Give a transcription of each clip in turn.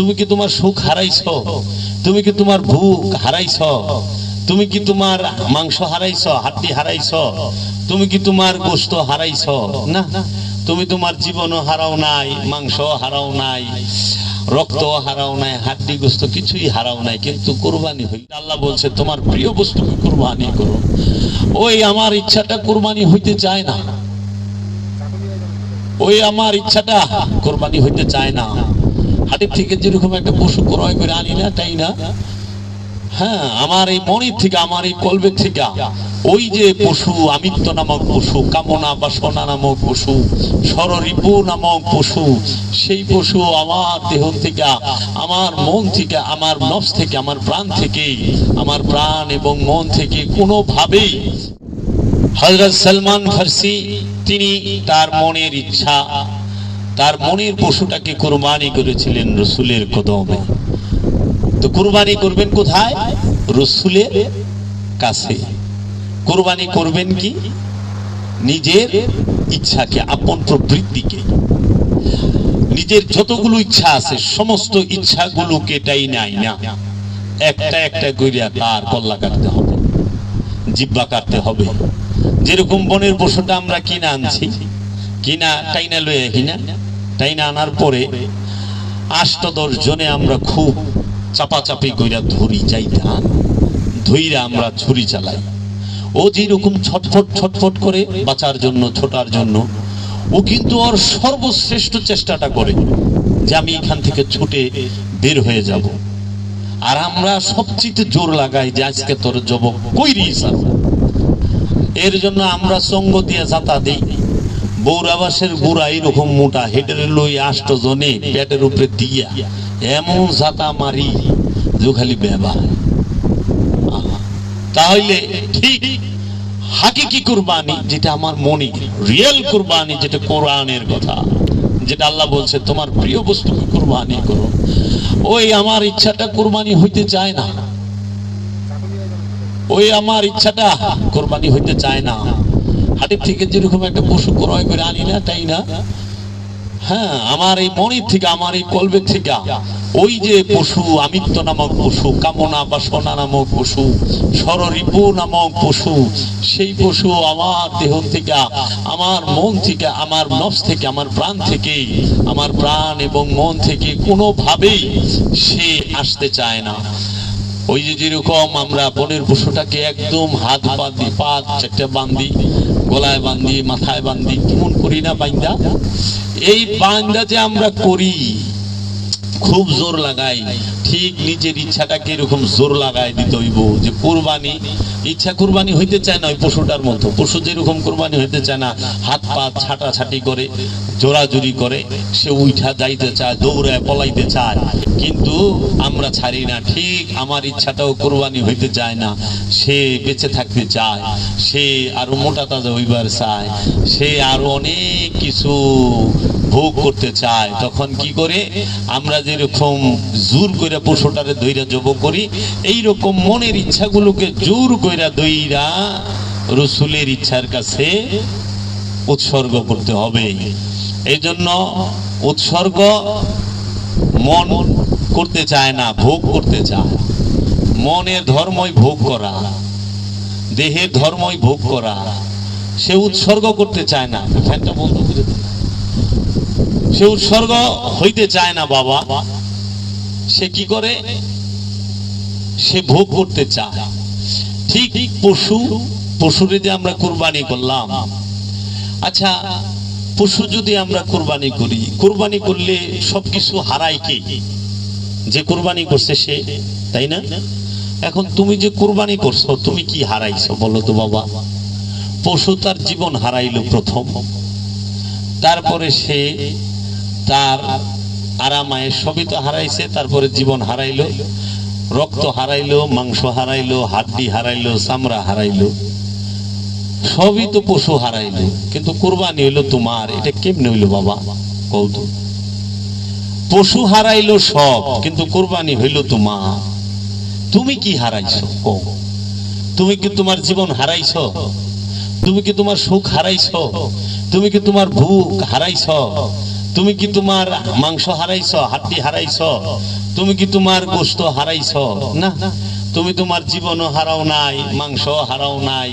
তুমি কি তোমার সুখ হারাইছ? তুমি কি তোমার ভুক হারাইছ? তুমি কি তোমার মাংস হারাইছ হাড্ডি হারাইছ? তুমি কি তোমার গোস্ত হারাইছ? না তুমি তোমার জীবনও হারাও নাই মাংস হারাও নাই রক্ত হারাও নাই হাড্ডি গোস্ত কিছুই হারাও নাই। কিন্তু কোরবানি হইল। আল্লাহ বলছে, তোমার প্রিয় বস্তুকে কোরবানি করো। ওই আমার ইচ্ছাটা কোরবানি হইতে চায় না। ওই আমার ইচ্ছাটা কোরবানি হইতে চায় না। হাটের থেকে যেরকম একটা পশু ক্রয় করে আনি না, তাই না? হ্যাঁ আমার এই মনের থেকে, আমার এই কলবের থেকে, ওই যে পশু আমিত্ব নামক পশু, কামনা বাসনা নামক পশু সররিপু নামক পশু, সেই পশু আমার দেহ থেকে, আমার মন থেকে, আমার নফস থেকে, আমার প্রাণ থেকে, আমার প্রাণ এবং মন থেকে কোনোভাবেই হজরত সালমান ফার্সি, তিনি তার মনের ইচ্ছা তার মনের পশুটাকে কোরবানি করেছিলেন রসুলের কদমে। তো কোরবানি করবেন কোথায়? রসুলের কাছে। কোরবানি করবেন কি? নিজের ইচ্ছাকে, আপন প্রবৃত্তিকে। নিজের যতগুলো ইচ্ছা আছে, সমস্ত ইচ্ছাগুলোকে তাই নাই না। একটা একটা করিয়া তার কল্লা কাটতে হবে, জিব্বা কাটতে হবে। যেরকম বনের পশুটা আমরা কিনা আনছি, কিনা টাইনা লয়ে কিনা টাইনা আনার পরে আষ্ট দশ জনে আমরা খুব চাপাচাপি কইরা ধরি যাইতাম ধইরা আমরা ছুরি চালাই। ও যেরকম ছটফট ছটফট করে বাঁচার জন্য, ছোটার জন্য, ও কিন্তু ওর সর্বশ্রেষ্ঠ চেষ্টাটা করে যে আমি এখান থেকে ছুটে বের হয়ে যাব। আর আমরা সবচেয়ে জোর লাগাই যে আজকে তোর জব কইরি এর জন্য আমরা সঙ্গ দিয়ে যাতা দিই। বৌরাবাসের বুড়া এরকম মোটা হেডের লই আষ্ট জনে পেটের উপরে দিয়া এমন জাতা মারি যে খালি বেবা তাহলে ঠিক কুরবানি যেটা আমার মনে, রিয়েল কুরবানি যেটা কোরআনের কথা, যেটা আল্লাহ বলছে, তোমার প্রিয় বস্তুকে কুরবানি করো। ওই আমার ইচ্ছাটা কুরবানি হইতে চায় না। ওই আমার ইচ্ছাটা কোরবানি হইতে চায় না। হাটের থেকে যেরকম একটা পশু ক্রয় করে আনি না, তাই না? হ্যাঁ আমার এই মনের থেকে, আমার এই কলবের থেকে, ওই যে পশু আমিত্ব নামক পশু, কামনা বাসনা নামক পশু সররিপু নামক পশু, সেই পশু আমার দেহ থেকে, আমার মন থেকে, আমার নফস থেকে, আমার প্রাণ থেকে, আমার প্রাণ এবং মন থেকে কোনোভাবেই সে আসতে চায় না। ওই যে যেরকম আমরা বনের পশুটাকে একদম হাত বাঁধি, পা চারটে বান্ধি গলায় বান্ধি মাথায় বান্ধি কেমন করি না বাইন্দা? এই বাইন্দা যে আমরা করি। খুব জোর লাগাই। ঠিক নিজের ইচ্ছাটাকে এরকম জোর লাগাই দিতে হইব যে কোরবানি, ইচ্ছা কোরবানি হইতে চায় না ওই পশুটার মতো। পশু যেরকম কোরবানি হইতে চায় না, হাত পা ছাটা ছাটি করে জোরাজুরি করে, সে উঠা যাইতে চায়, দৌড়ায়, পলাইতে চায়। কিন্তু আমরা ছাড়ি না, ঠিক আমার ইচ্ছাটাও কোরবানি হইতে চায় না। সে বেঁচে থাকতে চায়, সে আরও মোটা তাজা হইবার চায়, সে আরও অনেক কিছু ভোগ করতে চায়, তখন কি করে? আমরা যেরকম জোর কইরা পশুটারে দইরা জব করি এই রকম মনের ইচ্ছাগুলোকে জোর কইরা দইরা রসুলের ইচ্ছার কাছে উৎসর্গ করতে হবে। এই জন্য উৎসর্গ মন করতে চায় না, ভোগ করতে চায়। মনের ধর্মই ভোগ করা দেহের ধর্মই ভোগ করা, সে উৎসর্গ করতে চায় না। ফ্যানটা বন্ধ করে। সে উৎসর্গ হইতে চায় না বাবা। সে কি করে? সে ভোগ করতে চায়। ঠিক পশু, পশুরে যে আমরা কোরবানি করলাম। আচ্ছা পশু যদি আমরা কোরবানি করি, কোরবানি করলে সবকিছু হারায় কে? যে কোরবানি করছে সে, তাই না? এখন তুমি যে কোরবানি করছ, তুমি কি হারাইছো বলো তো বাবা? পশু তার জীবন হারাইলো প্রথম। তারপরে সে তার আরামায় সবই তো হারাইছে, তারপরে জীবন হারাইলো, রক্ত হারাইলো, মাংস হারাইলো, হাড্ডি হারাইলো, চামড়া হারাইলো, সবই তো পশু হারাইলো, কিন্তু কোরবানি হইল তোমার, এটা কেমনে হইল বাবা? কৌতু পশু হারাইলো সব, কিন্তু কোরবানি হইল তোমার। তুমি কি হারাইছো? তুমি কি তোমার জীবন হারাইছো? তুমি কি তোমার সুখ হারাইছো? তুমি কি তোমার ভুক হারাইছো? তুমি কি তোমার মাংস হারাইছ হাড্ডি হারাইছ? তুমি কি তোমার গোস্ত হারাইছ? না। তুমি তোমার জীবনও হারাও নাই মাংস হারাও নাই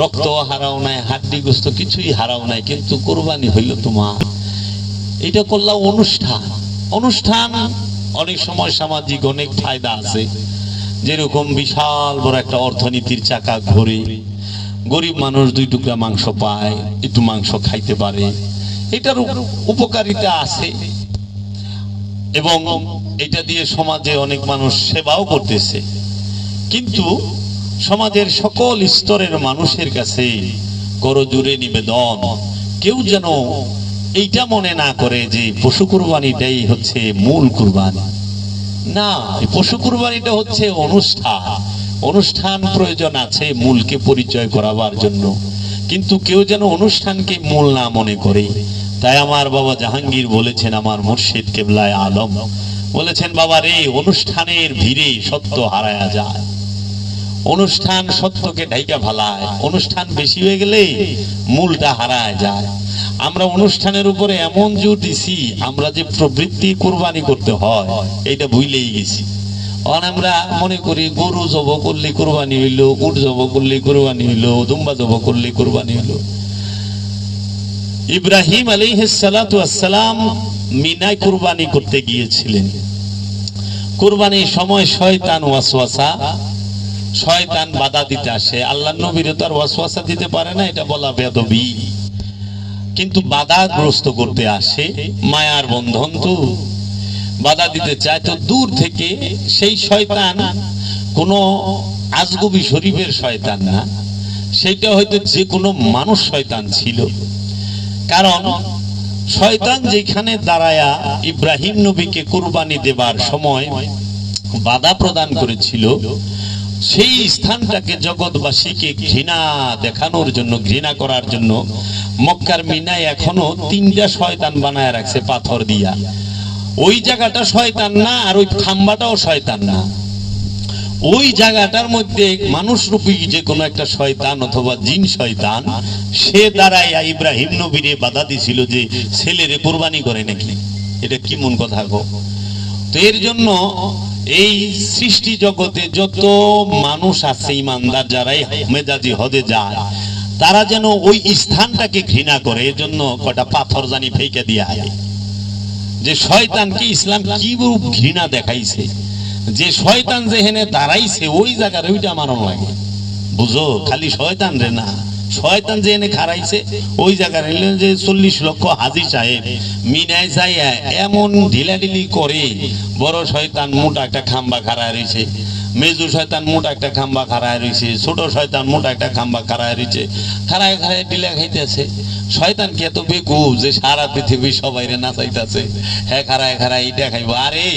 রক্ত হারাও নাই হাড্ডি গোস্ত কিছুই হারাও নাই, কিন্তু কোরবানি হইল তোমার। এটা করলাম অনুষ্ঠান। অনুষ্ঠান অনেক সময় সামাজিক অনেক ফায়দা আছে। যেরকম বিশাল বড় একটা অর্থনীতির চাকা ঘুরে গরিব মানুষ দুই টুকরা মাংস পায়, একটু মাংস খাইতে পারে। এটার উপকারিতা আছে। এবং এটা দিয়ে সমাজে অনেক মানুষ সেবাও করতেছে। কিন্তু সমাজের সকল স্তরের মানুষের কাছে করজুড়ে নিবেদন, কেউ যেন এইটা মনে না করে যে পশু কুরবানিটাই হচ্ছে মূল কুরবানি। না, পশু কুরবানিটা হচ্ছে অনুষ্ঠান। অনুষ্ঠান প্রয়োজন আছে মূলকে পরিচয় করাবার জন্য। কিন্তু কেউ যেন অনুষ্ঠানকে মূল না মনে করে। তাই আমার বাবা জাহাঙ্গীর বলেছেন, আমার মুর্শিদ কেবলায় আলম বলেছেন, বাবা রে, অনুষ্ঠানের ভিড়ে সত্য হারায়া যায়। অনুষ্ঠান সত্যকে ঢাইকা ভালায় অনুষ্ঠান বেশি হয়ে গেলে মূলটা হারায় যায়। আমরা অনুষ্ঠানের উপরে এমন জোর দিছি, আমরা যে প্রবৃত্তি কোরবানি করতে হয়, এটা ভুলেই গেছি। আমরা মনে করি, গরু জব করলে কোরবানি হইল, উট জব করলে কোরবানি হইল, দুম্বা জব করলে কোরবানি হইল। ইব্রাহিম আলাইহিসসালাম মিনায় কোরবানি করতে গিয়েছিলেন। কোরবানির সময় শয়তান ওয়াসওয়াসা, শয়তান বাধা দিতে আসে। আল্লাহ নবীর তো আর ওয়াসওয়াসা দিতে পারে না, এটা বলা বেদবি কিন্তু বাধাগ্রস্ত করতে আসে মায়ার বন্ধন তো। বাধা দিতে চায় তো দূর থেকে সেই শয়তান, কোনো আজগুবি শরীফের শয়তান না। সেটা হয়তো যে কোনো মানুষ শয়তান ছিল। কারণ শয়তান যেখানে দাঁড়ায়া ইব্রাহিম নবীকে কুরবানি দেবার সময় বাধা প্রদান করেছিল, সেই স্থানটাকে জগৎবাসীকে ঘৃণা দেখানোর জন্য, ঘৃণা করার জন্য মক্কার মিনায় এখনও তিনটা শয়তান বানায় রাখছে পাথর দিয়া। ওই জায়গাটা শয়তান না, আর ওই খাম্বাটাও শয়তান না। ওই জায়গাটার মধ্যে মানুষ রূপী যে কোনো একটা শয়তান অথবা জিন শয়তান, সে দাঁড়ায় ইব্রাহিম নবীরে বাধা দিছিল যে ছেলেরে কোরবানি করে নাকি। এটা কি মন কথা গো? তো এর জন্য এই সৃষ্টি জগতে যত মানুষ আছে, ইমানদার যারাই মেজাজি হদে যায় তারা যেন ওই স্থানটাকে ঘৃণা করে, এর জন্য কটা পাথর জানি ফেকে দিয়া যে শয়তানকে ইসলাম কি রূপ ঘৃণা দেখাইছে? যে শয়তান যেখানে দাঁড়াইছে, ওই জায়গার ওইটা মারণ লাগে। বুঝো? খালি শয়তান রে না। শয়তান যে এনে খারাইছে ওই হইল যে চল্লিশ লক্ষ হাজি সাহেব, মিনায় যাইয়া এমন ঢিলাঢিলি করে বড় শয়তান মোটা একটা খাম্বা খাড়ায় রয়েছে। মেজু শয়তান মোটা একটা খাম্বা খাড়ায় রয়েছে ছোট শয়তান মোটা একটা খাম্বা খাড়ায় রয়েছে খাড়ায় খাড়ায় ঢিলা খাইতেছে। শয়তান কি এত বেকু যে সারা পৃথিবী সবাই রে নাচাইতেছে? হ্যাঁ খাড়ায় খাড়ায় এটা খাইব। আরে,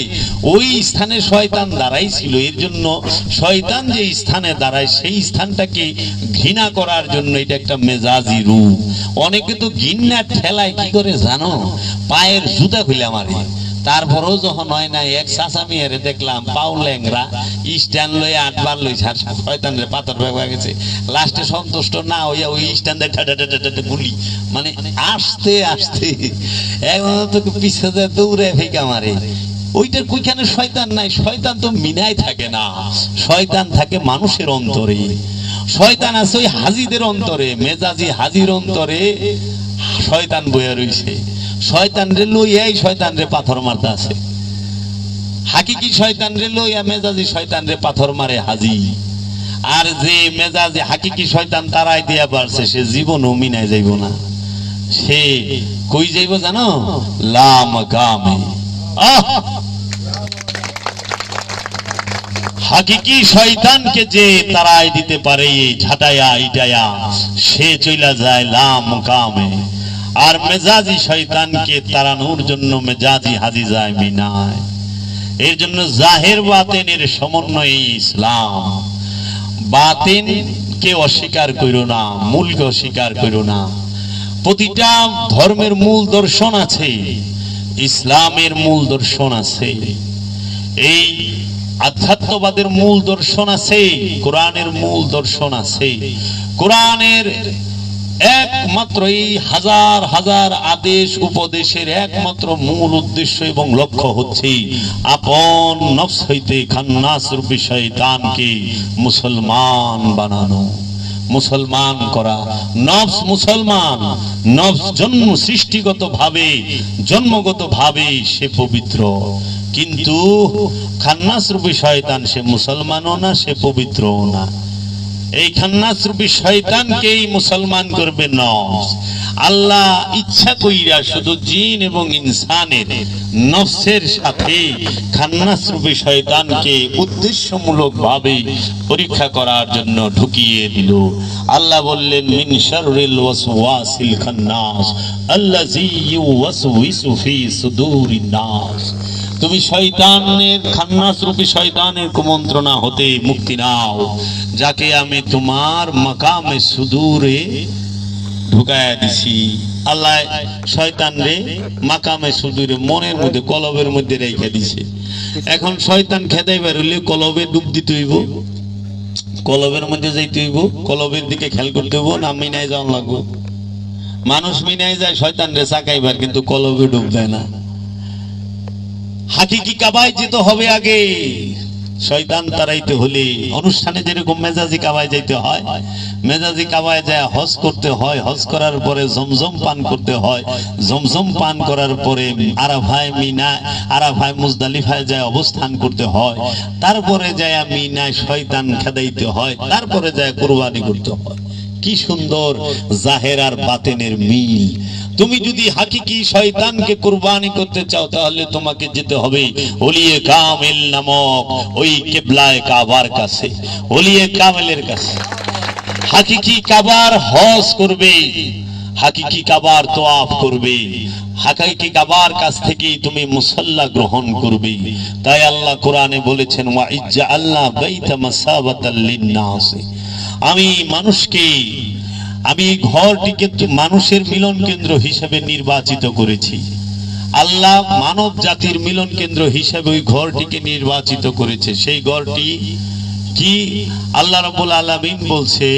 ওই স্থানে শয়তান দাঁড়াই ছিল, এর জন্য শয়তান যে স্থানে দাঁড়ায়, সেই স্থানটাকে ঘৃণা করার জন্য এটা একটা মেজাজি রূপ। অনেকে তো ঘৃণা ঠেলায় কি করে জানো? পায়ের জুতা খুলে মারে তারপরেও যখন হয় না এক চাচা মেয়েরে দেখলাম পাও ল্যাংরা স্ট্যান্ড লয়ে আটবার লই ছাড় শয়তান রে পাথর ব্যাগ গেছে। লাস্টে সন্তুষ্ট না হইয়া ওই স্ট্যান্ডে ঠাটা গুলি। মানে আস্তে আস্তে এখন তো পিছনে দৌড়ে ফেকা মারে। ওইটার কইখানে শয়তান নাই, শয়তান তো মিনায় থাকে না। শয়তান থাকে মানুষের অন্তরে। শয়তান আছে ওই হাজিদের অন্তরে, মেজাজি হাজির অন্তরে। শয়তান বইয়া রইছে। শয়তান রে লইয়াই শয়তান রে পাথর মারতে আছে। হাকিকি শয়তান রে লইয়া মেজাজি শয়তান রে পাথর মারে হাজি। আর যে মেজাজি হাকিকি শয়তান তারাই দিয়া পারছে সে জীবনও মিনায় যাইব না। সে কই যাইব জানো? লাম গামে। হাকিকি শয়তানকে যে তারাই দিতে পারে ঝাটায়া, ইটায়া, সে চইলা যায় লাম কামে আর মেজাজি শয়তানকে তাড়ানোর জন্য মেজাজি হাজি যায় মিনায়। এর জন্য জাহের বাতেনের সমন্বয়ে ইসলাম। বাতেন কে অস্বীকার করো না, মূলকে অস্বীকার করো না। প্রতিটা ধর্মের মূল দর্শন আছে, ইসলামের মূল দর্শন আছে। এই আধ্যাত্মবাদের মূল দর্শন আছে, কোরআনের মূল দর্শন আছে। কোরআনের একমাত্র এই হাজার হাজার আদেশ উপদেশের একমাত্র মূল উদ্দেশ্য এবং লক্ষ্য হচ্ছে আপন নফস হইতে খান্নাস রূপী শয়তানকে মুসলমান বানানো, মুসলমান করা। নফস মুসলমান, নফস জন্ম সৃষ্টিগত ভাবে জন্মগত ভাবে সে পবিত্র। কিন্তু খান্নাস রূপী শয়তান সে মুসলমানও না, সে পবিত্রও না। এই খান্নাস রূপী শয়তানকেই মুসলমান করবে নফস। আল্লাহ ইচ্ছা কইরা শুধু জিন এবং ইনসানের নফসের সাথে খান্নাস রূপী শয়তানকে উদ্দেশ্যমূলক ভাবে পরীক্ষা করার জন্য ঢুকিয়ে দিল। আল্লাহ বললেন, মিন শাররিল ওয়াসওয়াসিল খান্নাস আল্লাযী ইউওয়াসওয়িসু ফি সুদুরিন নাস। তুমি শয়তানের খান্নাস রূপী শয়তানের কুমন্ত্রণা হতে মুক্তি নাও। যাকে আমি তোমার মাকামে সুদূরে দিছি। আল্লাহ শয়তান রে মাকামে সুদূরে মনের মধ্যে, কলবের মধ্যে রেখে দিছে। এখন শয়তান খেদাই বেরোলে কলবে ডুব দিতে হইব। কলবের মধ্যে যাইতে হইব, কলবের দিকে খেয়াল করতে হইব, না মিনায় যাওয়া লাগবো। মানুষ মিনায় যায়, শয়তান রে চাকাইবার কিন্তু কলবে ডুব দেয় না। হাকিকি কাবায় যেতে হবে আগে। শয়তান তারাইতে হলে অনুষ্ঠানে যেরকম মেজাজি কাবায় যাইতে হয়, মেজাজি কাবায় যায়, হজ করতে হয়, হজ করার পরে জমজম পান করতে হয়। জমজম পান করার পরে আরাফায় মিনা, আরাফায় মুজদালিফায় যায় অবস্থান করতে হয়। তারপরে যায় মিনায় শয়তান খেদাইতে হয়, তারপরে যায় কোরবানি করতে হয়। কি সুন্দর জাহের আর বাতেনের মিল। তুমি যদি হাকিকি শয়তানকে কুরবানি করতে চাও, তাহলে তোমাকে যেতে হবে ওলিয়ে কামেল নামক ওই কেবলায় কাবার কাছে ওলিয়ে কামেলের কাছে। হাকিকি কাবার হজ করবে, হাকিকি কাবার করবে কাবার কাছ থেকে তুমি মুসল্লা গ্রহণ করবে। তাই আল্লাহ কোরআনে বলেছেন, ওয়া ইজ্জা আল্লাহ বাইতা মাসাবাতাল লিন্নাস। আমি মানুষকে আমি এই ঘরটিকে মানুষের মিলন কেন্দ্র হিসেবে নির্বাচিত করেছি। আল্লাহ মানব জাতির মিলন কেন্দ্র হিসেবে ওই ঘরটিকে নির্বাচিত করেছে। সেই ঘরটি কি? আল্লাহ রাব্বুল আলামিন বলছে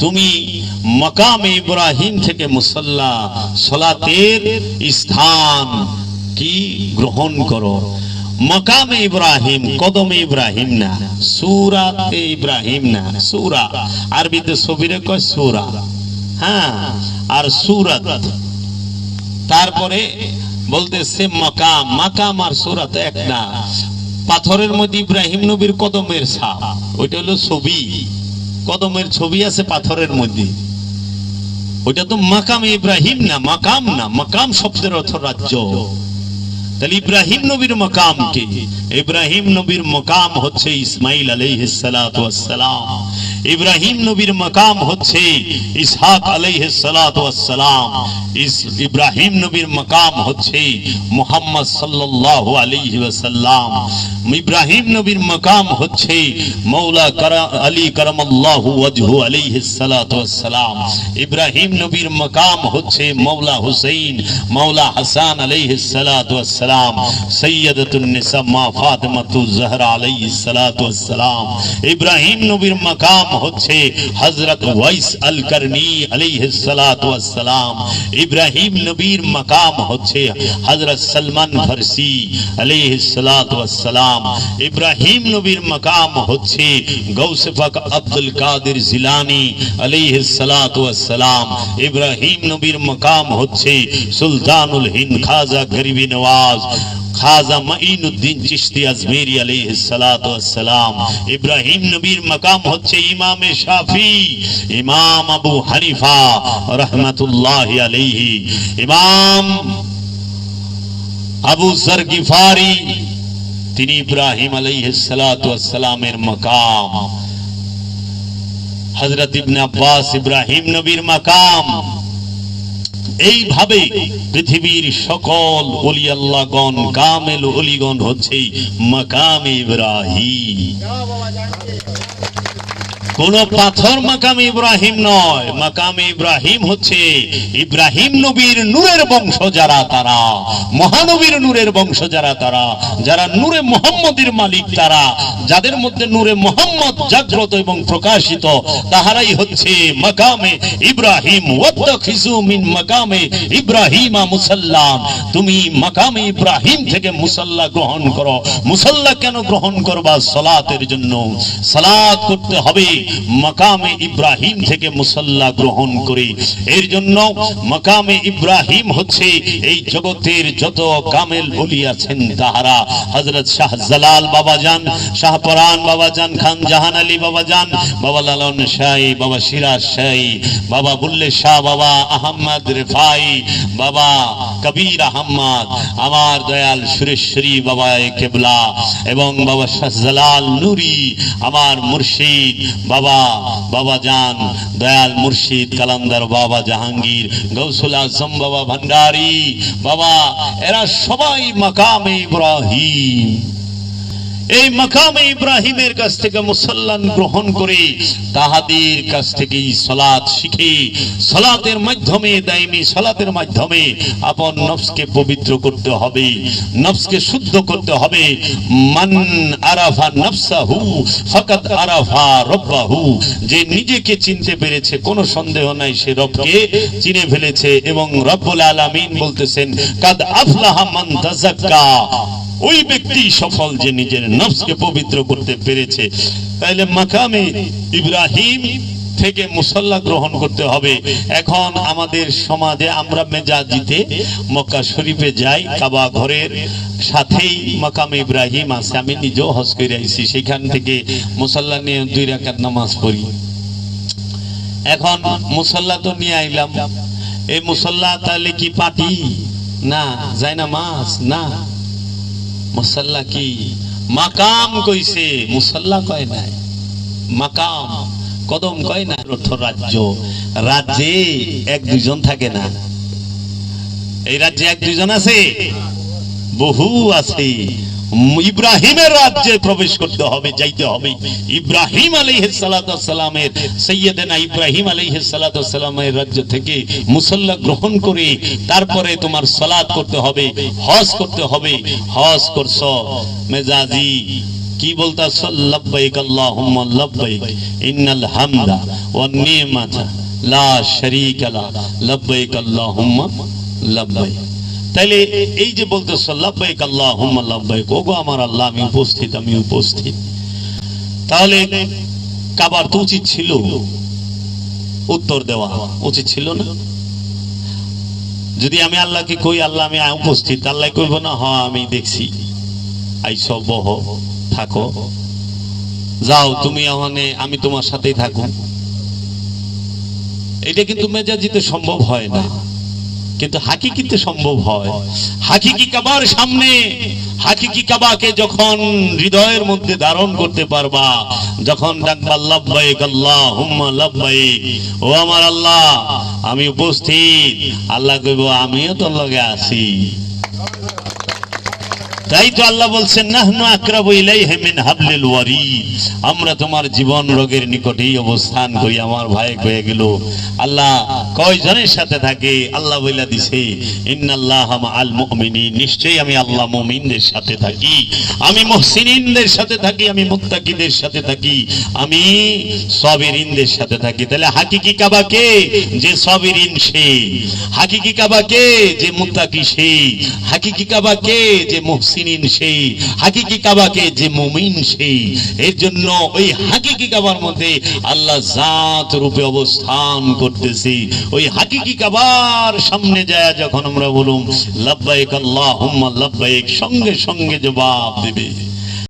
তুমি মাকামে ইব্রাহিম থেকে মুসাল্লা, সালাতের স্থান কি? গ্রহণ করো। মকামে ইব্রাহিম, কদমে ইব্রাহিম না, সুরাতে ইব্রাহিম না, সুরা। আরবিতে সবিরে কয় সুরা। হ্যাঁ আর সুরাত। তারপরে বলতেছে মকাম, মাকাম আর সুরাত এক না। পাথরের মধ্যে ইব্রাহিম নবীর কদমের ছাপ, ওইটা হলো ছবি। কদমের ছবি আছে পাথরের মধ্যে। ওইটা তো মাকাম ইব্রাহিম না, মাকাম না, মাকাম শব্দের অর্থ রাজ্য। তাহলে ইব্রাহিম নবীর মকাম কে? ইব্রাহিম নবীর মকাম হচ্ছে ইসমাইল আলাইহিস সালাতু ওয়াসসালাম ইব্রাহিম নবীর মকাম হচ্ছে ইসহাক আলাইহিস সালাতু ওয়াসসালাম ইস, ইব্রাহিম নবীর মকাম হচ্ছে মুহাম্মদ সাল্লাল্লাহু আলাইহি ওয়াসাল্লাম। ইব্রাহিম নবীর মকাম হচ্ছে করা, আলী করমাল্লাহু ওয়াজহু আলাইহিস সালাতু ওয়াসসালাম ইব্রাহিম নবীর মকাম হচ্ছে মৌলা হুসাইন, মৌলা হাসান আলাইহিস সালাতু ওয়াসসালাম মা ফাতেমাতু জহরা আলাইহিস সালাতু ওয়াসসালাম ইব্রাহিম নবীর মকাম হচ্ছে হযরত ওয়াইস আল করনি আলাইহিস ইব্রাহিম নবীর মকাম হচ্ছে হযরত সলমান ফারসি আলাইহিস ইব্রাহিম নবীর মকাম হচ্ছে পাক আব্দুল কাদের জিলানী আলাইহিস ইব্রাহিম নবীর মকাম হচ্ছে সুলতানুল হিন্দ খাজা গরিবি নওয়াজ খাজা মাইনুদ্দিন চিশতি আজমেরি আলাইহিস সালাতু ওয়াসসালাম ইব্রাহিম নবীর মাকাম হচ্ছে ইমামে শাফি ইমাম আবু হানিফা রাহমাতুল্লাহি আলাইহি ইমাম আবু জর গিফারি তিনি ইব্রাহিম আলাইহিস সালাতু ওয়াসসালামের মাকাম হযরত ইবনে আব্বাস ইব্রাহিম নবীর মাকাম এইভাবে পৃথিবীর সকল অলি আল্লাহগণ কামেল অলিগণ হচ্ছে মাকাম ইব্রাহিম। কোন পাথর মাকাম ইব্রাহিম নয়। মাকাম ইব্রাহিম হচ্ছে ইব্রাহিম নবীর নূরের বংশ যারা তারা, মহানবীর নূরের বংশ যারা তারা, যারা নূরে মোহাম্মদের মালিক তারা, যাদের মধ্যে নূরে মোহাম্মদ জাগ্রত এবং প্রকাশিত, তাহারাই হচ্ছে মাকামে ইব্রাহিম। মাকামে ইব্রাহিমা মুসাল্লাম। তুমি মাকামে ইব্রাহিম থেকে মুসাল্লা গ্রহণ করো। মুসাল্লা কেন গ্রহণ করবা? সালাতের জন্য। সালাত করতে হবে। মাকামে ইব্রাহিম থেকে মুসাল্লা গ্রহণ করে। এর জন্য মাকামে ইব্রাহিম হচ্ছে এই জগতের যত কামেল বলি আছেন তাহারা। হযরত শাহ জালাল বাবা জান শাহ পরান বাবা জান খান জাহান আলী বাবা জান বাবা লালন শাহী, বাবা সিরাজ শাহী, বাবা বুল্লে শাহ, বাবা আহমদ রেফাই, বাবা কবির আহমদ আমার দয়াল সুরেশ্বরী বাবা কেবলা, এবং বাবা শাহজালাল নুরি, আমার মুর্শিদ বাবা বাবা জান, দয়াল মুর্শিদ কালান্দার বাবা জাহাঙ্গীর, গৌসুল আজম বাবা ভান্ডারী, বাবা, এরা সবাই মাকামে ইব্রাহিম। এই মাকামে ইব্রাহিমের কাছ থেকে মুসল্লান গ্রহণ করে তাহাদের কাছ থেকে সলাৎ শিখে, সলাতের মাধ্যমে দাইমি সলাতের মাধ্যমে আপন নফসকে পবিত্র করতে হবে, নফসকে শুদ্ধ করতে হবে। মান আরাফা নফসাহু ফাকাত আরাফা রব্বাহু। যে নিজেকে চিনতে পেরেছে, কোনো সন্দেহ নাই, সে রবকে চিনে ফেলেছে এবং রব্বুল আলামিন বলতেছেন, কাদ আফলাহা মান তাযাক্কা। ওই ব্যক্তি সফল যে নিজের নফসকে পবিত্র করতে পেরেছে। তাইলে মাকামে ইব্রাহিম থেকে মুসল্লা গ্রহণ করতে হবে। এখন আমাদের সমাজে আমরা মেজাজিতে মক্কা শরীফে যাই, কাবা ঘরের সাথেই মাকামে ইব্রাহিম আছে। আমি নিজেও হজ করে আইছি, সেখান থেকে মুসল্লা নিয়ে দুই রাকাত নামাজ পড়ি। এখন মুসল্লা তো নিয়ে আইলাম। এই মুসল্লা তাহলে কি পাটি না, যায় না মাছ না। মুসাল্লা কি? মাকাম কইছে, মুসাল্লা কয় নাই। মাকাম, কদম কয় না অর্থ রাজ্য। রাজ্যে এক দুইজন থাকে না। এই রাজ্যে এক দুইজন আছে? বহু আছে। ইব্রাহিমের রাজ্যে প্রবেশ করতে হবে, যাইতে হবে। ইব্রাহিম আলাইহিস সালামের সৈয়দেনা ইব্রাহিম আলাইহিস সালামের রাজ্য থেকে মুসল্লা গ্রহণ করে, তারপরে তোমার সালাত করতে হবে, হজ করতে হবে। হজ করছ? মেজাজি, কি বলতাছ? লব্বাইক লব্বাইক, ইন্নাল হামদা নিমাতা, লা শারীকা লা, লব্বাইক লব্বাইক। তাইলে এই যে বলতেছ, লাব্বাইক আল্লাহুম্মা, লাব্বাইক। ওগো আমার আল্লাহ, আমি উপস্থিত আমি উপস্থিত। তাহলে কাবার তো উচিত ছিল উত্তর দেওয়া, উচিত ছিল না? যদি আমি আল্লাহকে কই, আল্লাহ, আমি উপস্থিত, আল্লাহ কইব না, হ, আমি দেখছি। আইস, বহ, থাকো। যাও, তুমি ওখানে, আমি তোমার সাথেই থাকো এটা কিন্তু মেজাজিতে সম্ভব হয় না। কিন্তু হাকিকিতে সম্ভব হয়। হাকিকি কাবার সামনে, হাকিকি কাবাকে যখন হৃদয়ের মধ্যে ধারণ করতে পারবা, যখন ডাকবা, লাব্বাইক আল্লাহুম্মা, লাব্বাইক। ও আমার আল্লাহ, আমি উপস্থিত। আল্লাহ কইব, আমিও তোর লগে আছি। তাই তো আল্লাহ বলছেন, নাহনু আকরাবু ইলাইহি মিন হাবলিল ওয়ারিদ। আমরা তোমার জীবন রোগের নিকটেই অবস্থান করি, আমার ভাই হয়ে গেল। আল্লাহ কয়জনের সাথে থাকে? আল্লাহ বইলা দিছে, ইন্নাল্লাহ মাআল মুমিনিন। নিশ্চয়ই আমি আল্লাহ মুমিনদের সাথে থাকি, আমি মুহসিনিনদের সাথে থাকি, আমি মুত্তাকিদের সাথে থাকি, আমি সাবিরিনদের সাথে থাকি। তাহলে হাকিকি কাবা কে? যে সাবিরিন সে। হাকিকি কাবা কে? যে মুত্তাকি সে। হাকিকি কাবা কে? যে এর জন্য ওই মধ্যে আল্লাহ রূপে অবস্থান করতেছি। ওই হাকিকি কাবার সামনে যায় যখন আমরা বলুম লব্বাইক আল্লাহুম্মা লব্বাইক সঙ্গে সঙ্গে জবাব দেবে।